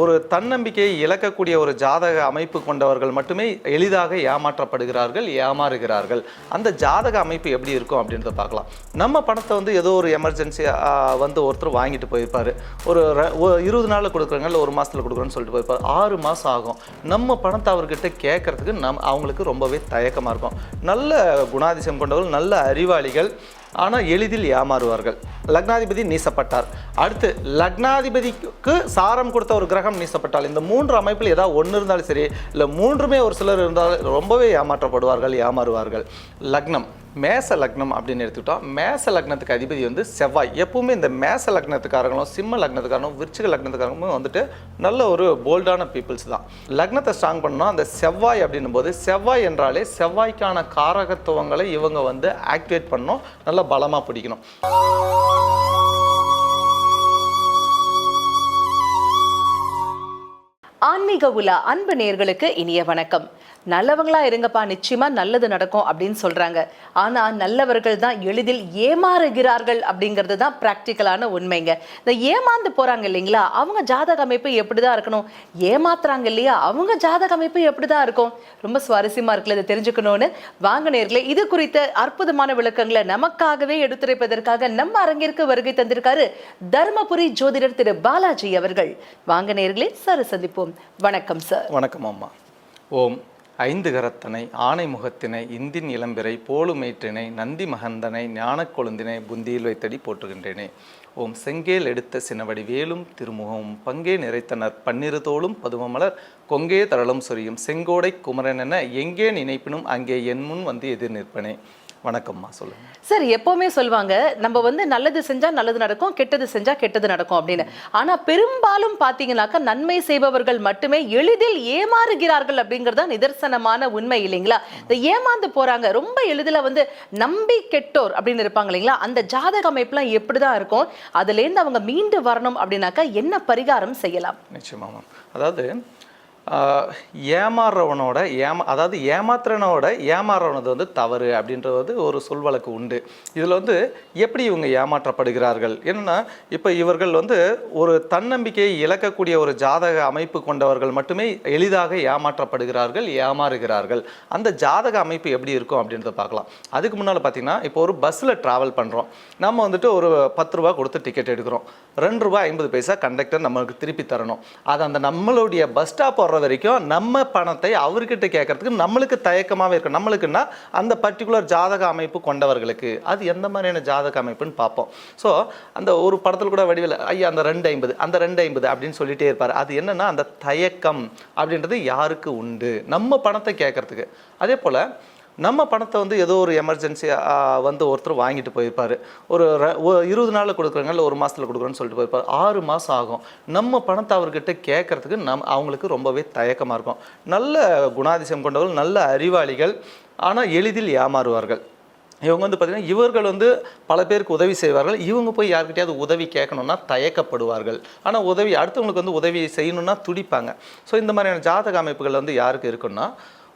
ஒரு தன்னம்பிக்கையை இழக்கக்கூடிய ஒரு ஜாதக அமைப்பு கொண்டவர்கள் மட்டுமே எளிதாக ஏமாற்றப்படுகிறார்கள் ஏமாறுகிறார்கள். அந்த ஜாதக அமைப்பு எப்படி இருக்கும் அப்படின்றத பார்க்கலாம். நம்ம பணத்தை வந்து ஏதோ ஒரு எமர்ஜென்சி வந்து ஒருத்தர் வாங்கிட்டு போயிருப்பார். ஒரு இருபது நாளில் கொடுக்குறாங்க இல்லை ஒரு மாதத்தில் கொடுக்குறோன்னு சொல்லிட்டு போயிருப்பார். ஆறு மாதம் ஆகும். நம்ம பணத்தை அவர்கிட்ட கேட்கறதுக்கு நம் அவங்களுக்கு ரொம்பவே தயக்கமாக இருக்கும். நல்ல குணாதிசயம் கொண்டவர்கள் நல்ல அறிவாளிகள் ஆனால் எளிதில் ஏமாறுவார்கள். லக்னாதிபதி நீசப்பட்டார். அடுத்து லக்னாதிபதிக்கு சாரம் கொடுத்த ஒரு கிரகம் நீசப்பட்டால் இந்த மூன்று அமைப்பில் ஏதாவது ஒன்று இருந்தாலும் சரி இல்லை மூன்றுமே ஒரு சிலர் இருந்தால் ரொம்பவே ஏமாற்றப்படுவார்கள் ஏமாறுவார்கள். லக்னம். மேச லக்னம் அப்படின்னு எடுத்துக்கிட்டோம் மேச லக்னத்துக்கு அதிபதி வந்து செவ்வாய். எப்பவுமே இந்த மேச லக்னத்துக்காரங்களும் சிம்ம லக்னத்துக்காரங்களும் விருச்சிக லக்னத்துக்காரங்களும் வந்துட்டு நல்ல ஒரு போல்டான பீப்புள்ஸ் தான். லக்னத்தை ஸ்ட்ராங் பண்ணணும் அந்த செவ்வாய் அப்படின்னும் போது செவ்வாய் என்றாலே செவ்வாய்க்கான காரகத்துவங்களை இவங்க வந்து ஆக்டிவேட் பண்ணணும் நல்லா பலமாக பிடிக்கணும். ஆன்மீக உலா அன்பு நேர்களுக்கு இனிய வணக்கம். நல்லவங்களா இருங்கப்பா நிச்சயமா நல்லது நடக்கும் அப்படின்னு சொல்றாங்க. ஆனா நல்லவர்கள் தான் எளிதில் ஏமாறுகிறார்கள் அப்படிங்கிறது தான் பிராக்டிக்கலான உண்மைங்க. இந்த ஏமாந்து போறாங்க இல்லைங்களா? அவங்க ஜாதக அமைப்பு எப்படிதான் இருக்கணும்? ஏமாத்துறாங்க இல்லையா? அவங்க ஜாதக அமைப்பு எப்படிதான் இருக்கும்? ரொம்ப சுவாரஸ்யமா இருக்குல்ல இதை தெரிஞ்சுக்கணும்னு. வாங்க நேர்களே இது குறித்த அற்புதமான விளக்கங்களை நமக்காகவே எடுத்துரைப்பதற்காக நம்ம அரங்கிற்கு வருகை தந்திருக்காரு தர்மபுரி ஜோதிடர் திரு பாலாஜி அவர்கள். வாங்க நேர்களே சரி சந்திப்போம். வணக்கம் சார் வணக்கம் அம்மா. ஓம் ஐந்து கரத்தனை ஆனை முகத்தினை இந்தின் இளம்பிறை போலுமேற்றினை நந்தி மகந்தனை ஞானக்கொழுந்தினை புந்தியில் வைத்தடி போற்றுகின்றேனே. ஓம் செங்கேல் எடுத்த சினவடி வேலும் திருமுகமும் பங்கே நிறைத்தனர் பன்னிரு தோளும் பதுமமலர் கொங்கே தரளும் சொரியும் செங்கோடை குமரன் என எங்கே நினைப்பினும் அங்கே என் முன் வந்து எதிர் நிற்பனே. வணக்கம்மா சொல்லுங்க. சார் எப்பவுமே சொல்லுவாங்க நம்ம வந்து நல்லது செஞ்சா நல்லது நடக்கும் கெட்டது செஞ்சா கெட்டது நடக்கும் அப்படின்னு. ஆனா பெரும்பாலும் பாத்தீங்கன்னாக்கா நன்மை செய்பவர்கள் மட்டுமே எளிதில் ஏமாறுகிறார்கள் அப்படிங்கறது தான் நிதர்சனமான உண்மை இல்லைங்களா? இந்த ஏமாந்து போறாங்க ரொம்ப எளிதில் வந்து நம்பி கெட்டோர் அப்படின்னு இருப்பாங்க இல்லைங்களா? அந்த ஜாதக அமைப்புலாம் எப்படிதான் இருக்கும்? அதுல இருந்து அவங்க மீண்டு வரணும் அப்படின்னாக்கா என்ன பரிகாரம் செய்யலாம்? நிச்சயமாமா அதாவது ஏமாறுறவனோட ஏமா அதாவது ஏமாத்துறவனோட ஏமாறுறவனது வந்து தவறு அப்படின்றது வந்து ஒரு சொல்வழக்கு உண்டு. இதில் வந்து எப்படி இவங்க ஏமாற்றப்படுகிறார்கள்? என்னன்னா இப்போ இவர்கள் வந்து ஒரு தன்னம்பிக்கையை இழக்கக்கூடிய ஒரு ஜாதக அமைப்பு கொண்டவர்கள் மட்டுமே எளிதாக ஏமாற்றப்படுகிறார்கள் ஏமாறுகிறார்கள். அந்த ஜாதக அமைப்பு எப்படி இருக்கும் அப்படின்றத பார்க்கலாம். அதுக்கு முன்னால் பார்த்தீங்கன்னா இப்போ ஒரு பஸ்ஸில் ட்ராவல் பண்ணுறோம் நம்ம வந்துட்டு ஒரு பத்து ரூபா கொடுத்து டிக்கெட் எடுக்கிறோம். ரெண்டு ரூபா ஐம்பது பைசா கண்டக்டர் நம்மளுக்கு திருப்பி தரணும். அது அந்த நம்மளுடைய பஸ் ஸ்டாப் வர்ற வரைக்கும் நம்ம பணத்தை அவர்கிட்ட கேட்கறதுக்கு நம்மளுக்கு தயக்கமாகவே இருக்கும். நம்மளுக்குன்னா அந்த பர்டிகுலர் ஜாதக அமைப்பு கொண்டவர்களுக்கு. அது எந்த மாதிரியான ஜாதக அமைப்புன்னு பார்ப்போம். ஸோ அந்த ஒரு படத்தில் கூட வடிவில் ஐயா அந்த ரெண்டு ஐம்பது அந்த ரெண்டு ஐம்பது அப்படின்னு சொல்லிட்டே இருப்பார். அது என்னன்னா அந்த தயக்கம் அப்படின்றது யாருக்கு உண்டு? நம்ம பணத்தை கேட்கறதுக்கு. அதே போல் நம்ம பணத்தை வந்து ஏதோ ஒரு எமர்ஜென்சி வந்து ஒருத்தர் வாங்கிட்டு போயிருப்பாரு. ஒரு இருபது நாளில் கொடுக்குறாங்க இல்லை ஒரு மாதத்தில் கொடுக்குறோன்னு சொல்லிட்டு போயிருப்பார். ஆறு மாதம் ஆகும். நம்ம பணத்தை அவர்கிட்ட கேட்கறதுக்கு நம் அவங்களுக்கு ரொம்பவே தயக்கமாக இருக்கும். நல்ல குணாதிசயம் கொண்டவர்கள் நல்ல அறிவாளிகள் ஆனால் எளிதில் ஏமாறுவார்கள். இவங்க வந்து பார்த்திங்கன்னா இவர்கள் வந்து பல பேருக்கு உதவி செய்வார்கள். இவங்க போய் யார்கிட்டயாவது உதவி கேட்கணுன்னா தயக்கப்படுவார்கள். ஆனால் உதவி அடுத்தவங்களுக்கு வந்து உதவி செய்யணும்னா துடிப்பாங்க. ஸோ இந்த மாதிரியான ஜாதக அமைப்புகள் வந்து யாருக்கு இருக்குன்னா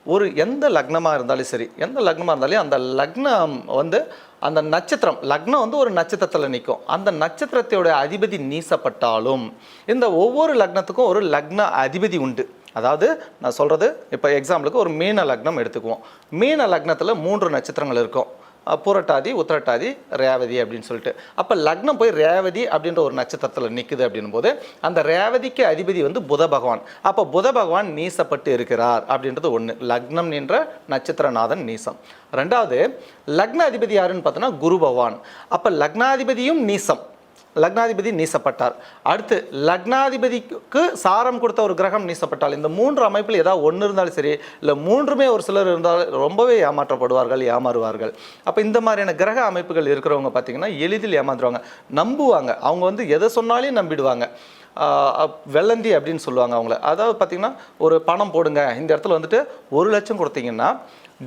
ஒரு எந்த லக்னமாக இருந்தாலும் சரி எந்த லக்னமாக இருந்தாலும் அந்த லக்னம் வந்து அந்த நட்சத்திரம் லக்னம் வந்து ஒரு நட்சத்திரத்தில் நிற்கும் அந்த நட்சத்திரத்தோட அதிபதி நீசப்பட்டாலும் இந்த ஒவ்வொரு லக்னத்துக்கும் ஒரு லக்ன அதிபதி உண்டு. அதாவது நான் சொல்கிறது இப்போ எக்ஸாம்பிளுக்கு ஒரு மீன லக்னம் எடுத்துக்குவோம். மீன லக்னத்தில் மூன்று நட்சத்திரங்கள் இருக்கும். புரட்டாதி உத்திரட்டாதி ரேவதி அப்படின்னு சொல்லிட்டு. அப்போ லக்னம் போய் ரேவதி அப்படின்ற ஒரு நட்சத்திரத்தில் நிற்குது அப்படின்னும் போது அந்த ரேவதிக்கு அதிபதி வந்து புத பகவான். அப்போ புத பகவான் நீசப்பட்டு இருக்கிறார் அப்படின்றது ஒன்று லக்னம் என்ற நட்சத்திரநாதன் நீசம். ரெண்டாவது லக்ன அதிபதி யாருன்னு பார்த்தோன்னா குரு பகவான். அப்போ லக்னாதிபதியும் நீசம். லக்னாதிபதி நீசப்பட்டார். அடுத்து லக்னாதிபதிக்கு சாரம் கொடுத்த ஒரு கிரகம் நீசப்பட்டால் இந்த மூன்று அமைப்பில் ஏதாவது ஒன்று இருந்தாலும் சரி இல்லை மூன்றுமே ஒரு சிலர் இருந்தால் ரொம்பவே ஏமாற்றப்படுவார்கள் ஏமாறுவார்கள். அப்போ இந்த மாதிரியான கிரக அமைப்புகள் இருக்கிறவங்க பார்த்தீங்கன்னா எளிதில் ஏமாந்துருவாங்க. நம்புவாங்க. அவங்க வந்து எதை சொன்னாலையும் நம்பிடுவாங்க. அப்- வெள்ளந்தி அப்படின்னு சொல்லுவாங்க அவங்கள. அதாவது பார்த்திங்கன்னா ஒரு பணம் போடுங்க. இந்த இடத்துல வந்துட்டு ஒரு லட்சம் கொடுத்தீங்கன்னா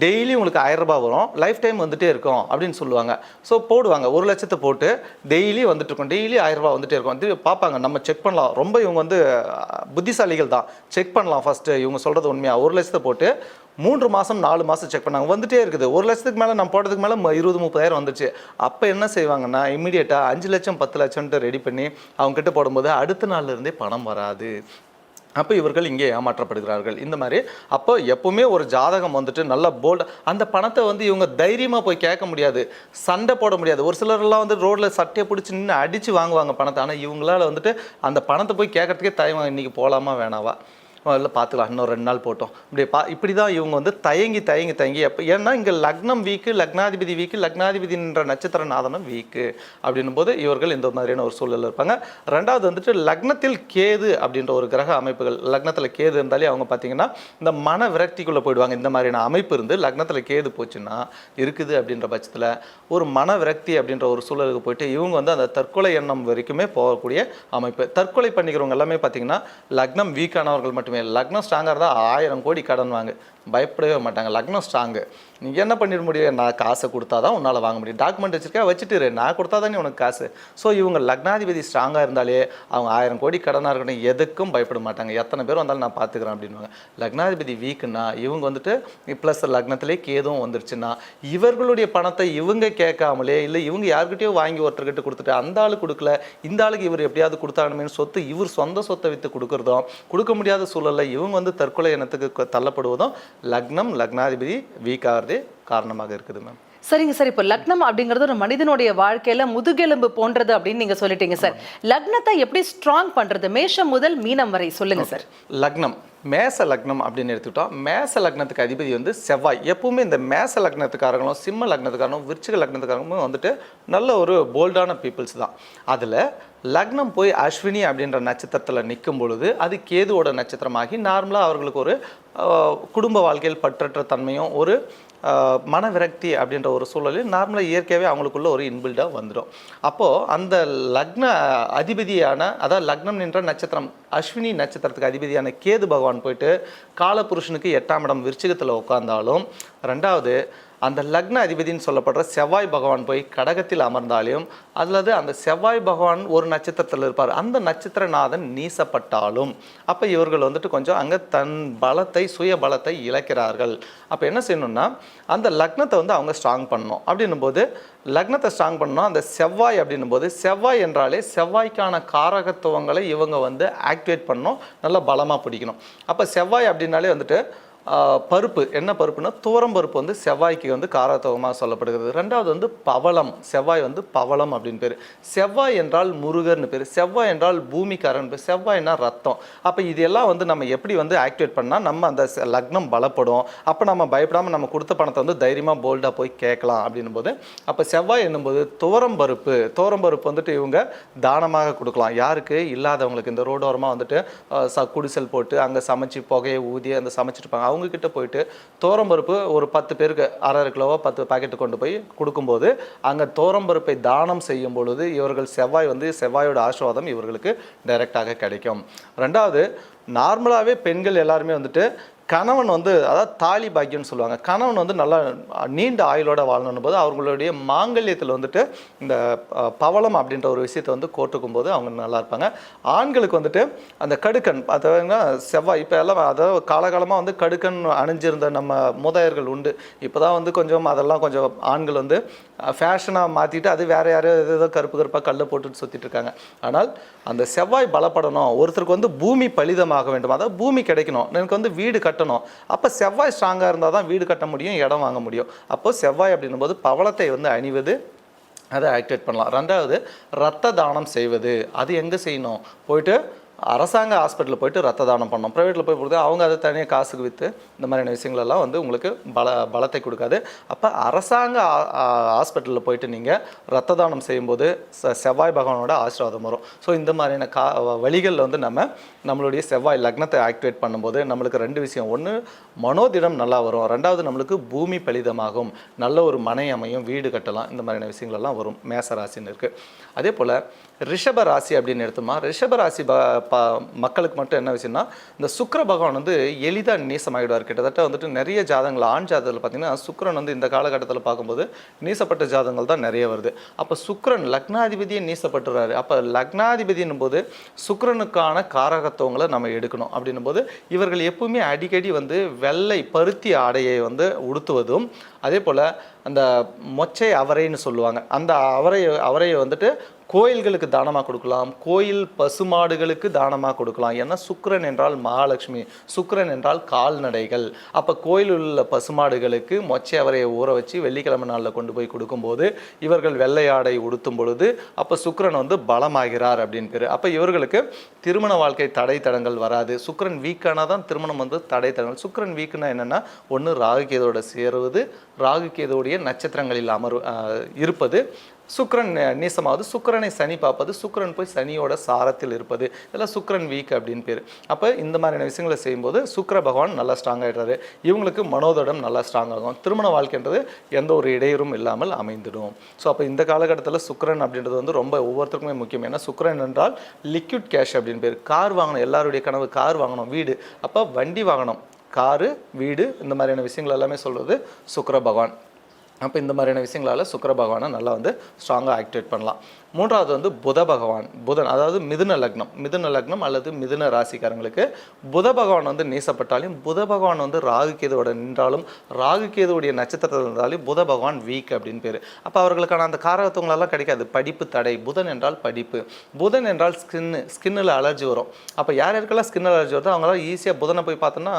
டெய்லி உங்களுக்கு ஆயிரம் ரூபாய் வரும். லைஃப் டைம் வந்துட்டே இருக்கும் அப்படின்னு சொல்லுவாங்க. ஸோ போடுவாங்க. ஒரு லட்சத்தை போட்டு டெய்லி வந்துட்டு இருக்கும். டெய்லி ஆயிரரூபா வந்துட்டே இருக்கும். வந்து பார்ப்பாங்க நம்ம செக் பண்ணலாம். ரொம்ப இவங்க வந்து புத்திசாலிகள் தான். செக் பண்ணலாம் ஃபஸ்ட்டு இவங்க சொல்கிறது உண்மையாக ஒரு லட்சத்தை போட்டு மூன்று மாதம் நாலு மாதம் செக் பண்ணாங்க. வந்துட்டே இருக்குது. ஒரு லட்சத்துக்கு மேலே நம்ம போட்டதுக்கு மேலே இருபது முப்பதாயிரம் வந்துச்சு. அப்போ என்ன செய்வாங்கன்னா இமீடியட்டாக அஞ்சு லட்சம் பத்து லட்சம்ட்டு ரெடி பண்ணி அவங்ககிட்ட போடும்போது அடுத்த நாள்லேருந்தே பணம் வராது. அப்போ இவர்கள் இங்கே ஏமாற்றப்படுகிறார்கள். இந்த மாதிரி அப்போ எப்பவுமே ஒரு ஜாதகம் வந்துட்டு நல்ல போல்டு அந்த பணத்தை வந்து இவங்க தைரியமாக போய் கேட்க முடியாது. சண்டை போட முடியாது. ஒரு சிலர்லாம் வந்து ரோட்டில் சட்டையை பிடிச்சி நின்று அடித்து வாங்குவாங்க பணத்தை. ஆனால் இவங்களால வந்துட்டு அந்த பணத்தை போய் கேட்கறதுக்கே தயவாங்க இன்றைக்கி போகலாமா வேணாவா? இல்லை பார்த்துக்கலாம் இன்னும் ரெண்டு நாள் போட்டோம். இப்படி பா இப்படி தான் இவங்க வந்து தயங்கி தயங்கி தயங்கி எப்போ ஏன்னா இங்கே லக்னம் வீக்கு லக்னாதிபதி வீக்கு லக்னாதிபதின்ற நட்சத்திர நாதனம் வீக்கு அப்படின்னும் போது இவர்கள் இந்த மாதிரியான ஒரு சூழலில் இருப்பாங்க. ரெண்டாவது வந்துட்டு லக்னத்தில் கேது அப்படின்ற ஒரு கிரக அமைப்புகள் லக்னத்தில் கேது இருந்தாலே அவங்க பார்த்தீங்கன்னா இந்த மன விரக்திக்குள்ளே போயிடுவாங்க. இந்த மாதிரியான அமைப்பு இருந்து லக்னத்தில் கேது போச்சுன்னா இருக்குது அப்படின்ற பட்சத்தில் ஒரு மன விரக்தி அப்படின்ற ஒரு சூழலுக்கு போயிட்டு இவங்க வந்து அந்த தற்கொலை எண்ணம் வரைக்குமே போகக்கூடிய அமைப்பு. தற்கொலை பண்ணிக்கிறவங்க எல்லாமே பார்த்தீங்கன்னா லக்னம் வீக்கானவர்கள் மட்டுமே லக்னம் ஸ்ட்ராங்காக இருந்தால் ஆயிரம் கோடி கடன் வாங்க. பயப்படவே மாட்டாங்க. லக்னம் ஸ்ட்ராங்கு நீங்கள் என்ன பண்ணிட முடியும்? நான் காசை கொடுத்தா தான் உன்னால் வாங்க முடியும். டாக்குமெண்ட் வச்சிருக்கா வச்சுட்டு நான் கொடுத்தா தானே உனக்கு காசு. ஸோ இவங்க லக்னாதிபதி ஸ்ட்ராங்காக இருந்தாலே அவங்க ஆயிரம் கோடி கடனாக இருக்கணும். எதுக்கும் பயப்பட மாட்டாங்க. எத்தனை பேர் வந்தாலும் நான் பார்த்துக்கிறேன் அப்படின்வாங்க லக்னாதிபதி வீக்குன்னா இவங்க வந்துட்டு ப்ளஸ் லக்னத்திலே கேதும் வந்துருச்சுன்னா இவர்களுடைய பணத்தை இவங்க கேட்காமலே இல்லை இவங்க யார்கிட்டயோ வாங்கி ஒருத்தர்கிட்ட கொடுத்துட்டு அந்த ஆள் கொடுக்கல. இந்த ஆளுக்கு இவர் எப்படியாவது கொடுத்தாங்கன்னு சொத்து இவர் சொந்த சொத்தை விற்று கொடுக்குறதும் கொடுக்க முடியாத சூழலில் இவங்க வந்து தற்கொலை எண்ணத்துக்கு தள்ளப்படுவதும் லக்னம் லக்னாதிபதி வீக் ஆகிறதே காரணமாக இருக்குது மேம் சரிங்க சார் இப்போ லக்னம் அப்படிங்கிறது ஒரு மனிதனுடைய வாழ்க்கையில முதுகெலும்பு போன்றது அப்படின்னு நீங்க சொல்லிட்டீங்க சார். லக்னத்தை எப்படி ஸ்ட்ராங் பண்றது? மேஷம் முதல் மீனம் வரை சொல்லுங்க சார். லக்னம். மேச லக்னம் அப்படின்னு எடுத்துக்கிட்டோம். மேச லக்னத்துக்கு அதிபதி வந்து செவ்வாய். எப்பவுமே இந்த மேச லக்னத்துக்காரங்களும் சிம்ம லக்னத்துக்காரங்களும் விருச்சிக லக்னத்துக்காரங்களும் வந்துட்டு நல்ல ஒரு போல்டான பீப்புள்ஸ் தான். அதில் லக்னம் போய் அஸ்வினி அப்படின்ற நட்சத்திரத்தில் நிற்கும் பொழுது அது கேதுவோட நட்சத்திரமாகி நார்மலாக அவர்களுக்கு ஒரு குடும்ப வாழ்க்கையில் பற்றற்ற தன்மையும் ஒரு மன விரக்தி அப்படின்ற ஒரு சூழலில் நார்மலாக இயற்கையாகவே அவங்களுக்குள்ள ஒரு இன்பில்டாக வந்துடும். அப்போது அந்த லக்ன அதிபதியான அதாவது லக்னம் நின்ற நட்சத்திரம் அஸ்வினி நட்சத்திரத்துக்கு அதிபதியான கேது பகவான் போயிட்டு காலபுருஷனுக்கு எட்டாம் இடம் விருச்சிகத்தில் உட்காந்தாலும் ரெண்டாவது அந்த லக்ன அதிபதின்னு சொல்லப்படுற செவ்வாய் பகவான் போய் கடகத்தில் அமர்ந்தாலும் அல்லது அந்த செவ்வாய் பகவான் ஒரு நட்சத்திரத்தில் இருப்பார். அந்த நட்சத்திரநாதன் நீசப்பட்டாலும் அப்போ இவர்கள் வந்துட்டு கொஞ்சம் அங்கே தன் பலத்தை சுய பலத்தை இழக்கிறார்கள். அப்போ என்ன செய்யணும்னா அந்த லக்னத்தை வந்து அவங்க ஸ்ட்ராங் பண்ணணும். அப்படின்னும் போது லக்னத்தை ஸ்ட்ராங் பண்ணணும். அந்த செவ்வாய் அப்படின்னும் போது செவ்வாய் என்றாலே செவ்வாய்க்கான காரகத்துவங்களை இவங்க வந்து ஆக்டிவேட் பண்ணணும். நல்லா பலமாக பிடிக்கணும். அப்போ செவ்வாய் அப்படின்னாலே வந்துட்டு பருப்பு. என்ன பருப்புனா துவரம் பருப்பு வந்து செவ்வாய்க்கு வந்து காரத்துவமாக சொல்லப்படுகிறது. ரெண்டாவது வந்து பவளம். செவ்வாய் வந்து பவளம் அப்படின்னு பேர். செவ்வாய் என்றால் முருகர்னு பேர். செவ்வாய் என்றால் பூமிக்காரன் பேர். செவ்வாய்னா ரத்தம். அப்போ இதெல்லாம் வந்து நம்ம எப்படி வந்து ஆக்டிவேட் பண்ணால் நம்ம அந்த லக்னம் பலப்படும். அப்போ நம்ம பயப்படாமல் நம்ம கொடுத்த பணத்தை வந்து தைரியமாக போல்டாக போய் கேட்கலாம் அப்படின்னும் போது அப்போ செவ்வாய் என்னும்போது துவரம் பருப்பு. துவரம் பருப்பு வந்துட்டு இவங்க தானமாக கொடுக்கலாம். யாருக்கு? இல்லாதவங்களுக்கு. இந்த ரோடோரமாக வந்துட்டு ச குடிசல் போட்டு அங்கே சமைச்சு புகையை ஊதி அந்த சமைச்சிருப்பாங்க அவங்கக்கிட்ட போயிட்டு தோரம்பருப்பு ஒரு பத்து பேருக்கு அரை அரை கிலோவோ பத்து பாக்கெட்டு கொண்டு போய் கொடுக்கும்போது அங்கே தோரம்பருப்பை தானம் செய்யும் பொழுது இவர்கள் செவ்வாய் வந்து செவ்வாயோட ஆசீர்வாதம் இவர்களுக்கு டைரெக்டாக கிடைக்கும். ரெண்டாவது நார்மலாகவே பெண்கள் எல்லாருமே வந்துட்டு கணவன் வந்து அதாவது தாலி பாக்கியம்னு சொல்லுவாங்க. கணவன் வந்து நல்லா நீண்ட ஆயுளோட வாழணும் போது அவங்களுடைய மாங்கல்யத்தில் வந்துட்டு இந்த பவளம் அப்படின்ற ஒரு விஷயத்தை வந்து கோட்டுக்கும் போது அவங்க நல்லா இருப்பாங்க. ஆண்களுக்கு வந்துட்டு அந்த கடுக்கன் அதாவது செவ்வாய் இப்போ எல்லாம் அதாவது காலகாலமாக வந்து கடுக்கன் அணிஞ்சிருந்த நம்ம மூதாயர்கள் உண்டு. இப்போ தான் வந்து கொஞ்சம் அதெல்லாம் கொஞ்சம் ஆண்கள் வந்து ஃபேஷனாக மாற்றிட்டு அது வேறு யாரோ ஏதோ கருப்பு கருப்பாக கல்லை போட்டுட்டு சுற்றிட்டு இருக்காங்க. ஆனால் அந்த செவ்வாய் பலப்படணும். ஒருத்தருக்கு வந்து பூமி பலிதமாக வேண்டும். அதாவது பூமி கிடைக்கணும். எனக்கு வந்து வீடு கட்டணும். அப்போ செவ்வாய் ஸ்ட்ராங்காக இருந்தால் தான் வீடு கட்ட முடியும் இடம் வாங்க முடியும். அப்போது செவ்வாய் அப்படின்னும் போது பவளத்தை வந்து அணிவது அதை ஆக்டிவேட் பண்ணலாம். ரெண்டாவது ரத்த தானம் செய்வது. அது எங்கே செய்யணும்? போயிட்டு அரசாங்க ஹாஸ்பிட்டலில் போயிட்டு ரத்த தானம் பண்ணோம். ப்ரைவேட்டில் போய் பொழுது அவங்க அதை தனியாக காசுக்கு விற்று இந்த மாதிரியான விஷயங்களெல்லாம் வந்து உங்களுக்கு பல பலத்தை கொடுக்காது. அப்போ அரசாங்க ஹாஸ்பிட்டலில் போயிட்டு நீங்கள் ரத்த தானம் செய்யும்போது ச செவ்வாய் பகவானோட ஆசீர்வாதம் வரும். ஸோ இந்த மாதிரியான கா வழிகளில் வந்து நம்ம நம்மளுடைய செவ்வாய் லக்னத்தை ஆக்டிவேட் பண்ணும்போது நம்மளுக்கு ரெண்டு விஷயம். ஒன்று மனோதிடம் நல்லா வரும். ரெண்டாவது நம்மளுக்கு பூமி பலிதமாகும். நல்ல ஒரு மனை அமையும் வீடு கட்டலாம். இந்த மாதிரியான விஷயங்கள் எல்லாம் வரும். மேச ராசின்னு இருக்குது அதே போல் ரிஷப ராசி அப்படின்னு எடுத்தோமா ரிஷப ராசி ப மக்களுக்கு மட்டும் என்ன விஷயம்னா இந்த சுக்கர பகவான் வந்து எளிதாக நீசமாகிடுவார் கிட்டத்தட்ட வந்துட்டு நிறைய ஜாதகங்கள் ஆண் ஜாதகத்தில் பார்த்தீங்கன்னா சுக்ரன் வந்து இந்த காலகட்டத்தில் பார்க்கும்போது நீசப்பட்ட ஜாதகங்கள் தான் நிறைய வருது. அப்போ சுக்ரன் லக்னாதிபதியை நீசப்பட்டுறாரு. அப்போ லக்னாதிபதினும் போது சுக்ரனுக்கான காரகத்துவங்களை நம்ம எடுக்கணும். அப்படின்னும் போது இவர்கள் எப்பவுமே அடிக்கடி வந்து வெள்ளை பருத்தி ஆடையை வந்து உடுத்துவதும் அதே போல் அந்த மொச்சை அவரைன்னு சொல்லுவாங்க. அந்த அவரை அவரையை வந்துட்டு கோயில்களுக்கு தானமாக கொடுக்கலாம்? கோயில் பசுமாடுகளுக்கு தானமாக கொடுக்கலாம்? ஏன்னா சுக்கரன் என்றால் மகாலட்சுமி சுக்கிரன் என்றால் கால்நடைகள். அப்போ கோயில் உள்ள பசுமாடுகளுக்கு மொச்சை அவரையை ஊற வச்சு வெள்ளிக்கிழமை நாளில் கொண்டு போய் கொடுக்கும்போது இவர்கள் வெள்ளை ஆடை உடுத்தும் பொழுது அப்போ சுக்கிரன் வந்து பலமாகிறார் அப்படின்னு பேர். அப்போ இவர்களுக்கு திருமண வாழ்க்கை தடை தடங்கள் வராது. சுக்கரன் வீக்கானால் தான் திருமணம் வந்து தடை தடங்கள் சுக்கிரன் வீக்குனா என்னென்னா ஒன்று ராகுகேதோட சேருவது ராகுகேதோடைய நட்சத்திரங்களில் அமர் இருப்பது சுக்ரன் நீசமாவது. சுக்கிரனை சனி பார்ப்பது சுக்கரன் போய் சனியோட சாரத்தில் இருப்பது. இதெல்லாம் சுக்கிரன் வீக் அப்படின்னு பேர். அப்போ இந்த மாதிரியான விஷயங்களை செய்யும்போது சுக்கர பகவான் நல்லா ஸ்ட்ராங் ஆகிடுறாரு இவங்களுக்கு மனோதடம் நல்லா ஸ்ட்ராங் ஆகும். திருமண வாழ்க்கைன்றது எந்த ஒரு இடையூறும் இல்லாமல் அமைந்துடும். ஸோ அப்போ இந்த காலகட்டத்தில் சுக்கரன் அப்படின்றது வந்து ரொம்ப ஒவ்வொருத்தருக்குமே முக்கியம். ஏன்னா சுக்கிரன் என்றால் லிக்விட் கேஷ் அப்படின்னு பேர். கார் வாங்கணும் எல்லாருடைய கனவு கார் வாங்கணும் வீடு. அப்போ வண்டி வாங்கணும். காரு வீடு இந்த மாதிரியான விஷயங்கள் எல்லாமே சொல்கிறது சுக்கர பகவான். அப்போ இந்த மாதிரியான விஷயங்களால் சுக்கர பகவானை நல்லா வந்து ஸ்ட்ராங்காக ஆக்டிவேட் பண்ணலாம். மூன்றாவது வந்து புத பகவான். புதன் அதாவது மிதுன லக்னம். மிதுன லக்னம் அல்லது மிதுன ராசிக்காரங்களுக்கு புத பகவான் வந்து நீசப்பட்டாலும் புத பகவான் வந்து ராகு கேதுவோட நின்றாலும் ராகு கேதுவுடைய நட்சத்திரத்தில் இருந்தாலும் புத பகவான் வீக் அப்படின்னு பேர். அப்போ அவர்களுக்கான அந்த காரகத்துவங்களெல்லாம் கிடைக்காது. படிப்பு தடை. புதன் என்றால் படிப்பு. புதன் என்றால் ஸ்கின்னு ஸ்கின்னில் அலர்ஜி வரும். அப்போ யார் யாருக்கெல்லாம் ஸ்கின் அலர்ஜி வருதோ அவங்களாம் ஈஸியாக புதனை போய் பார்த்தோன்னா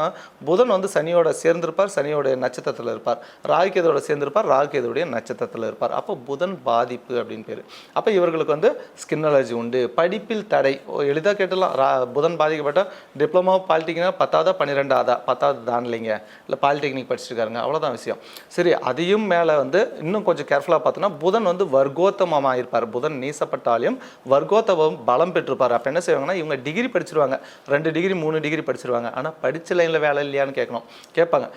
புதன் வந்து சனியோட சேர்ந்திருப்பார் சனியோட நட்சத்திரத்தில் இருப்பார். ராகு கேதுவோட சேர்ந்திருப்பார் ராகுகேதுடைய நட்சத்திரத்தில் இருப்பார். அப்போ புதன் பாதிப்பு அப்படின்னு பேர். அப்போ இவர் இவர்களுக்கு வந்து ஸ்கின் அலர்ஜி உண்டு. படிப்பில் தடை. எளிதாக கேட்டலாம். ரா புதன் பாதிக்கப்பட்ட டிப்ளமோ பாலிடெக்னிக் பத்தாவது பன்னிரெண்டாவதா? பத்தாவது இல்லைங்க இல்லை பாலிடெக்னிக் படிச்சிருக்காருங்க. அவ்வளோதான் விஷயம். சரி அதையும் மேலே வந்து இன்னும் கொஞ்சம் கேர்ஃபுல்லாக பார்த்தோன்னா புதன் வந்து வர்க்கோத்தமமாக இருப்பார். புதன் நீசப்பட்டாலும் வர்க்கோத்தமம் பலம் பெற்றிருப்பார். அப்போ என்ன செய்வாங்கன்னா இவங்க டிகிரி படிச்சிருவாங்க. ரெண்டு டிகிரி மூணு டிகிரி படிச்சிருவாங்க. ஆனால் படித்த லைனில் வேலை இல்லையான்னு கேட்கணும். கேட்பாங்க.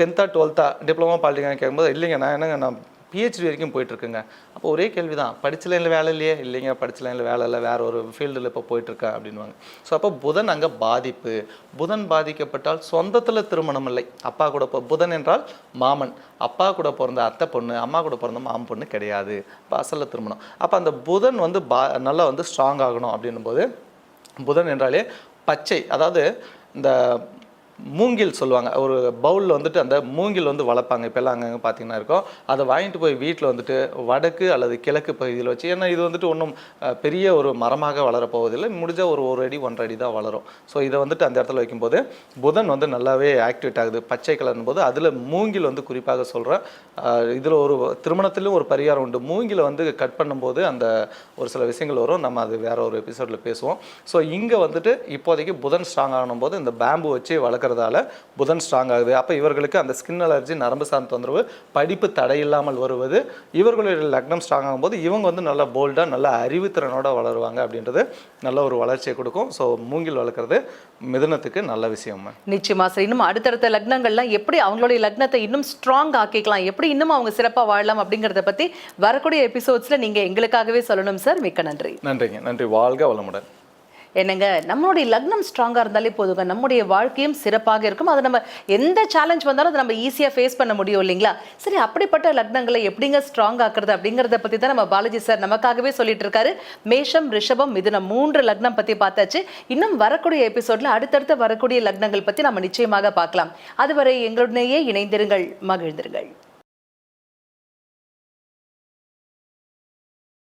டென்த்தா டுவெல்த்தா டிப்ளமோ பாலிடெக்னிக் கேட்கும்போது இல்லைங்க நான் என்னங்க நான் பிஹெச்டி வரைக்கும் போயிட்டுருக்குங்க. அப்போ ஒரே கேள்வி தான் படித்த லைனில் வேலை இல்லையே? இல்லைங்க படித்த லைனில் வேலை இல்லை வேற ஒரு ஃபீல்டில் இப்போ போயிட்டுருக்கேன் அப்படின்வாங்க ஸோ அப்போ புதன் அங்கே பாதிப்பு. புதன் பாதிக்கப்பட்டால் சொந்தத்தில் திருமணம் இல்லை. அப்பா கூட இப்போ புதன் என்றால் மாமன். அப்பா கூட பிறந்த அத்தை பொண்ணு அம்மா கூட பிறந்த மாமன் பொண்ணு கிடையாது. இப்போ அசலில் திருமணம். அப்போ அந்த புதன் வந்து பா நல்லா வந்து ஸ்ட்ராங் ஆகணும் அப்படின்னும் போது புதன் என்றாலே பச்சை. அதாவது இந்த மூங்கில் சொல்லுவாங்க. ஒரு பவுலில் வந்துட்டு அந்த மூங்கில் வந்து வளர்ப்பாங்க. இப்போல்லாம் அங்கங்கே பார்த்தீங்கன்னா இருக்கும். அதை வாங்கிட்டு போய் வீட்டில் வந்துட்டு வடக்கு அல்லது கிழக்கு பகுதியில் வச்சு ஏன்னா இது வந்துட்டு ஒன்றும் பெரிய ஒரு மரமாக வளரப்போவதில்லை முடிஞ்சால் ஒரு ஒரு அடி ஒன்றரை அடி தான் வளரும். ஸோ இதை வந்துட்டு அந்த இடத்துல வைக்கும்போது புதன் வந்து நல்லாவே ஆக்டிவேட் ஆகுது. பச்சை கலர்னும் போது அதில் மூங்கில் வந்து குறிப்பாக சொல்கிறேன் இதில் ஒரு திருமணத்திலும் ஒரு பரிகாரம் உண்டு. மூங்கில் வந்து கட் பண்ணும்போது அந்த ஒரு சில விஷயங்கள் வரும். நம்ம அது வேற ஒரு எபிசோடில் பேசுவோம். ஸோ இங்கே வந்துட்டு இப்போதைக்கு புதன் ஸ்ட்ராங் ஆகணும் போது இந்த பேம்பு வச்சு வளர்க்குறதால புதன் ஸ்ட்ராங் ஆகுது. அப்போ இவர்களுக்கு அந்த ஸ்கின் அலர்ஜி நரம்பு சார்ந்த தொந்தரவு படிப்பு தடையில்லாமல் வருவது இவர்களுடைய லக்னம் ஸ்ட்ராங் ஆகும்போது இவங்க வந்து நல்ல போல்டாக நல்ல அறிவுத்திறனோட வளருவாங்க அப்படின்றது நல்ல ஒரு வளர்ச்சியை கொடுக்கும். ஸோ மூங்கில் வளர்க்குறது மிதுனத்துக்கு நல்ல விஷயம் நிச்சயமா சார் இன்னும் அடுத்தடுத்த லக்னங்கள்லாம் எப்படி அவங்களுடைய லக்னத்தை இன்னும் ஸ்ட்ராங் ஆக்கிக்கலாம் எப்படி இன்னும் அவங்க சிறப்பா வாழலாம் அப்படிங்கறத பத்தி வரக்கூடிய எபிசோட்ஸ்ல நீங்க எங்களுக்காகவே சொல்லணும் சார் மிக்க நன்றி. நன்றிங்க. நன்றி. வாழ்க வளமுடன். என்னங்க நம்மளுடைய லக்னம் ஸ்ட்ராங்காக இருந்தாலே போதுங்க. நம்முடைய வாழ்க்கையும் சிறப்பாக இருக்கும். அதை நம்ம எந்த சேலஞ்ச் வந்தாலும் அதை நம்ம ஈஸியாக ஃபேஸ் பண்ண முடியும் இல்லைங்களா? சரி அப்படிப்பட்ட லக்னங்களை எப்படிங்க ஸ்ட்ராங் ஆக்குறது அப்படிங்கிறத பற்றி தான் நம்ம பாலாஜி சார் நமக்காகவே சொல்லிட்டு இருக்காரு. மேஷம் ரிஷபம் மிதுனம் மூன்று லக்னம் பற்றி பார்த்தாச்சு. இன்னும் வரக்கூடிய எபிசோட்ல அடுத்தடுத்து வரக்கூடிய லக்னங்கள் பற்றி நம்ம நிச்சயமாக பார்க்கலாம். அதுவரை எங்களுடனேயே இணைந்திருங்கள் மகிழ்ந்திருங்கள்.